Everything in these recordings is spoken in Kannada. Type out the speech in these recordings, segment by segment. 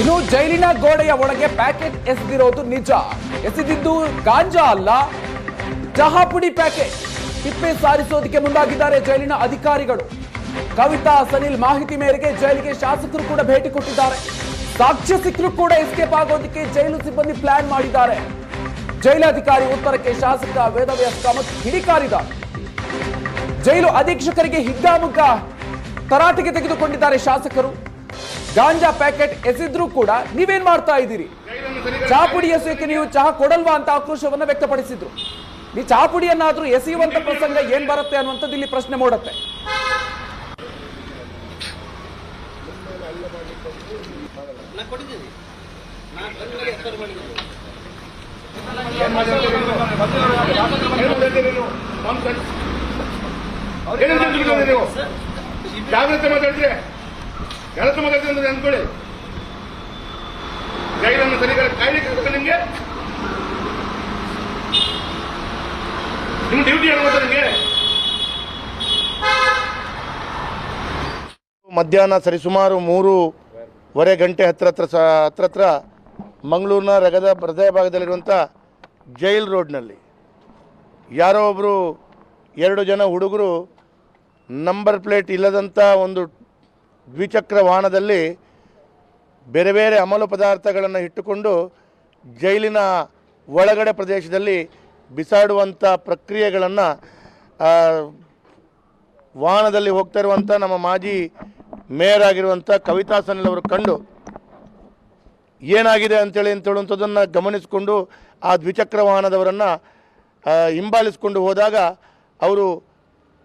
ಇನ್ನು ಜೈಲಿನ ಗೋಡೆಯ ಒಳಗೆ ಪ್ಯಾಕೆಟ್ ಎಸೆದಿರೋದು ನಿಜ. ಎಸೆದಿದ್ದು ಗಾಂಜಾ ಅಲ್ಲ ಚಹಾ ಪುಡಿ ಪ್ಯಾಕೆಟ್. ತಿಪ್ಪೆ ಸಾರಿಸೋದಕ್ಕೆ ಮುಂದಾಗಿದ್ದಾರೆ ಜೈಲಿನ ಅಧಿಕಾರಿಗಳು. ಕವಿತಾ ಸನಿಲ್ ಮಾಹಿತಿ ಮೇರೆಗೆ ಜೈಲಿಗೆ ಶಾಸಕರು ಕೂಡ ಭೇಟಿ ಕೊಟ್ಟಿದ್ದಾರೆ. ಸಾಕ್ಷ್ಯ ಸಿಕ್ಕರೂ ಕೂಡ ಎಸ್ಕೇಪ್ ಆಗೋದಕ್ಕೆ ಜೈಲು ಸಿಬ್ಬಂದಿ ಪ್ಲಾನ್ ಮಾಡಿದ್ದಾರೆ. ಜೈಲಾಧಿಕಾರಿ ಉತ್ತರಕ್ಕೆ ಶಾಸಕ ವೇದವ್ಯಾಸ ಕಾಮತ್ ಕಿಡಿಕಾರಿದ್ದಾರೆ. ಜೈಲು ಅಧೀಕ್ಷಕರಿಗೆ ಹಿಗ್ಗಾಮುಗ್ಗ ತರಾಟೆಗೆ ತೆಗೆದುಕೊಂಡಿದ್ದಾರೆ ಶಾಸಕರು. ಗಾಂಜಾ ಪ್ಯಾಕೆಟ್ ಎಸೆದ್ರೂ ಕೂಡ ನೀವೇನ್ ಮಾಡ್ತಾ ಇದ್ದೀರಿ? ಚಹಾ ಪುಡಿ ಎಸೆಯೋಕೆ ನೀವು ಚಹಾ ಕೊಡಲ್ವಾ ಅಂತ ಆಕ್ರೋಶವನ್ನ ವ್ಯಕ್ತಪಡಿಸಿದ್ರು. ಈ ಚಹಾ ಪುಡಿಯನ್ನಾದ್ರೂ ಎಸೆಯುವಂತ ಪ್ರಸಂಗ ಏನ್ ಬರುತ್ತೆ ಅನ್ನುವಂಥದ್ದು ಇಲ್ಲಿ ಪ್ರಶ್ನೆ ಮೂಡುತ್ತೆ. ನೀವು? ಜಾಗ್ರತೆ ಮಾತಾಡಿದ್ರೆ. ಕೆಲಸ ಮಾಡಿದ್ರೆ ಅಂದ್ಕೊಳ್ಳಿ ಕೈಲನ್ನು ಸರಿಗಾರ ಕಾಯ್ಲಿಕ್ಕೆ ನಿಮಗೆ. ನಿಮ್ಮ ಡ್ಯೂಟಿ ಏನು ನಿಮ್ಗೆ? ಮಧ್ಯಾಹ್ನ ಸರಿಸುಮಾರು ಮೂರುವರೆ ಗಂಟೆ ಹತ್ರ ಹತ್ರ ಹತ್ರ ಹತ್ರ ಮಂಗಳೂರಿನ ರಗದ ಹೃದಯ ಭಾಗದಲ್ಲಿರುವಂಥ ಜೈಲ್ ರೋಡ್ನಲ್ಲಿ ಯಾರೋ ಒಬ್ಬರು ಎರಡು ಜನ ಹುಡುಗರು ನಂಬರ್ ಪ್ಲೇಟ್ ಇಲ್ಲದಂಥ ಒಂದು ದ್ವಿಚಕ್ರ ವಾಹನದಲ್ಲಿ ಬೇರೆ ಬೇರೆ ಅಮಲು ಪದಾರ್ಥಗಳನ್ನು ಇಟ್ಟುಕೊಂಡು ಜೈಲಿನ ಒಳಗಡೆ ಪ್ರದೇಶದಲ್ಲಿ ಬಿಸಾಡುವಂಥ ಪ್ರಕ್ರಿಯೆಗಳನ್ನು ವಾಹನದಲ್ಲಿ ಹೋಗ್ತಾ ಇರುವಂಥ ನಮ್ಮ ಮಾಜಿ ಮೇಯರ್ ಆಗಿರುವಂಥ ಕವಿತಾ ಸನಿಲ್ ಅವರು ಕಂಡು ಏನಾಗಿದೆ ಅಂತೇಳಿ ಅಂತೇಳುವಂಥದ್ದನ್ನು ಗಮನಿಸಿಕೊಂಡು ಆ ದ್ವಿಚಕ್ರ ವಾಹನದವರನ್ನು ಹಿಂಬಾಲಿಸ್ಕೊಂಡು ಹೋದಾಗ ಅವರು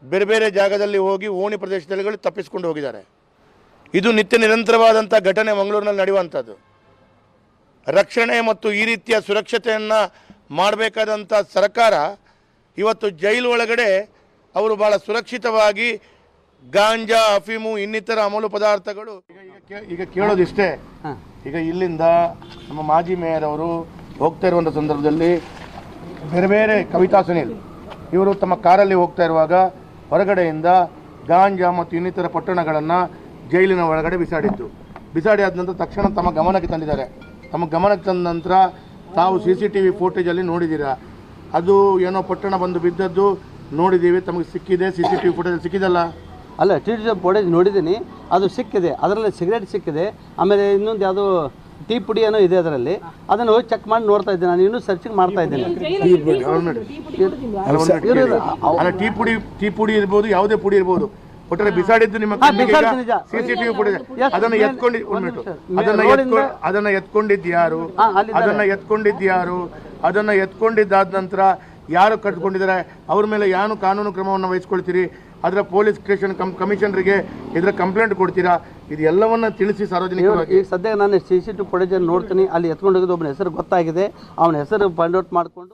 ಬೇರೆ ಬೇರೆ ಜಾಗದಲ್ಲಿ ಹೋಗಿ ಓಣಿ ಪ್ರದೇಶದಲ್ಲಿ ತಪ್ಪಿಸಿಕೊಂಡು ಹೋಗಿದ್ದಾರೆ. ಇದು ನಿತ್ಯ ನಿರಂತರವಾದಂಥ ಘಟನೆ ಮಂಗಳೂರಿನಲ್ಲಿ ನಡೆಯುವಂಥದ್ದು. ರಕ್ಷಣೆ ಮತ್ತು ಈ ರೀತಿಯ ಸುರಕ್ಷತೆಯನ್ನು ಮಾಡಬೇಕಾದಂಥ ಸರ್ಕಾರ ಇವತ್ತು ಜೈಲು ಒಳಗಡೆ ಅವರು ಭಾಳ ಸುರಕ್ಷಿತವಾಗಿ ಗಾಂಜಾ ಅಫೀಮು ಇನ್ನಿತರ ಅಮಲು ಪದಾರ್ಥಗಳು. ಈಗ ಕೇ- ಈಗ ಕೇಳೋದಿಷ್ಟೇ. ಈಗ ಇಲ್ಲಿಂದ ನಮ್ಮ ಮಾಜಿ ಮೇಯರ್ ಅವರು ಹೋಗ್ತಾ ಇರುವಂಥ ಸಂದರ್ಭದಲ್ಲಿ ಬೇರೆ ಬೇರೆ ಕವಿತಾ ಸುನೀಲ್ ಇವರು ತಮ್ಮ ಕಾರಲ್ಲಿ ಹೋಗ್ತಾ ಇರುವಾಗ ಹೊರಗಡೆಯಿಂದ ಗಾಂಜಾ ಮತ್ತು ಇನ್ನಿತರ ಪಟ್ಟಣಗಳನ್ನು ಜೈಲಿನ ಒಳಗಡೆ ಬಿಸಾಡಿತ್ತು ಬಿಸಾಡಿ ಆದ ನಂತರ ತಕ್ಷಣ ತಮ್ಮ ಗಮನಕ್ಕೆ ತಂದಿದ್ದಾರೆ. ತಮ್ಮ ಗಮನಕ್ಕೆ ತಂದ ನಂತರ ತಾವು ಸಿ ಸಿ ಟಿ ವಿ ಫೋಟೇಜಲ್ಲಿ ನೋಡಿದ್ದೀರಾ? ಅದು ಏನೋ ಪಟ್ಟಣ ಬಂದು ಬಿದ್ದದ್ದು ನೋಡಿದ್ದೀವಿ. ತಮಗೆ ಸಿಕ್ಕಿದೆ. C C T V footage ಸಿಕ್ಕಿದಲ್ಲ? ಅಲ್ಲ ಟಿ ಟಿ ಫೋಟೇಜ್ ನೋಡಿದ್ದೀನಿ. ಅದು ಸಿಕ್ಕಿದೆ. ಅದರಲ್ಲಿ ಸಿಗರೇಟ್ ಸಿಕ್ಕಿದೆ. ಆಮೇಲೆ ಇನ್ನೊಂದು ಯಾವುದು ಟೀ ಪುಡಿ ಏನೋ ಇದೆ ಅದರಲ್ಲಿ. ಅದನ್ನು ಹೋಗಿ ಚೆಕ್ ಮಾಡಿ ನೋಡ್ತಾ ಇದ್ದೀನಿ ನಾನು ಇನ್ನೂ ಸರ್ಚಿಂಗ್ ಮಾಡ್ತಾ ಇದ್ದೀನಿ. ಟೀ ಪುಡಿ ಟೀ ಪುಡಿ ಇರ್ಬೋದು ಯಾವುದೇ ಪುಡಿ ಇರ್ಬೋದು. ಒಟ್ಟಾರೆ ಬಿಸಾಡಿದ್ದು ನಿಮ್ಮ. ಸಿಸಿಟಿವಿ ಫುಟೇಜ್ ಅದನ್ನ ಎತ್ಕೊಂಡು. ಅದನ್ನ ಅದನ್ನ ಎತ್ಕೊಂಡಿದ್ದು ಯಾರು? ಅದನ್ನ ಎತ್ಕೊಂಡಿದ್ದು ಯಾರು? ಅದನ್ನ ಎತ್ಕೊಂಡಿದ್ದಾದ ನಂತರ ಯಾರು ಕಟ್ಕೊಂಡಿದ್ದಾರೆ ಅವ್ರ ಮೇಲೆ ಯಾರು ಕಾನೂನು ಕ್ರಮವನ್ನು ವಹಿಸ್ಕೊಳ್ತೀರಿ? ಅದರ ಪೊಲೀಸ್ ಸ್ಟೇಷನ್ ಕಮ್ ಕಮಿಷನರಿಗೆ ಇದರ ಕಂಪ್ಲೇಂಟ್ ಕೊಡ್ತೀರಾ? ಇದು ಎಲ್ಲವನ್ನ ತಿಳಿಸಿ ಸಾರ್ವಜನಿಕವಾಗಿ. ಈಗ ಸದ್ಯ ನಾನು ಸಿ ಸಿ ಟಿ ಫುಟೇಜನ್ನು ನೋಡ್ತೀನಿ. ಅಲ್ಲಿ ಎತ್ಕೊಂಡು ಹೋಗಿದ್ದು ಒಬ್ಬನ ಹೆಸರು ಗೊತ್ತಾಗಿದೆ. ಅವನ ಹೆಸರು ಫೈಂಡ್ ಔಟ್ ಮಾಡಿಕೊಂಡು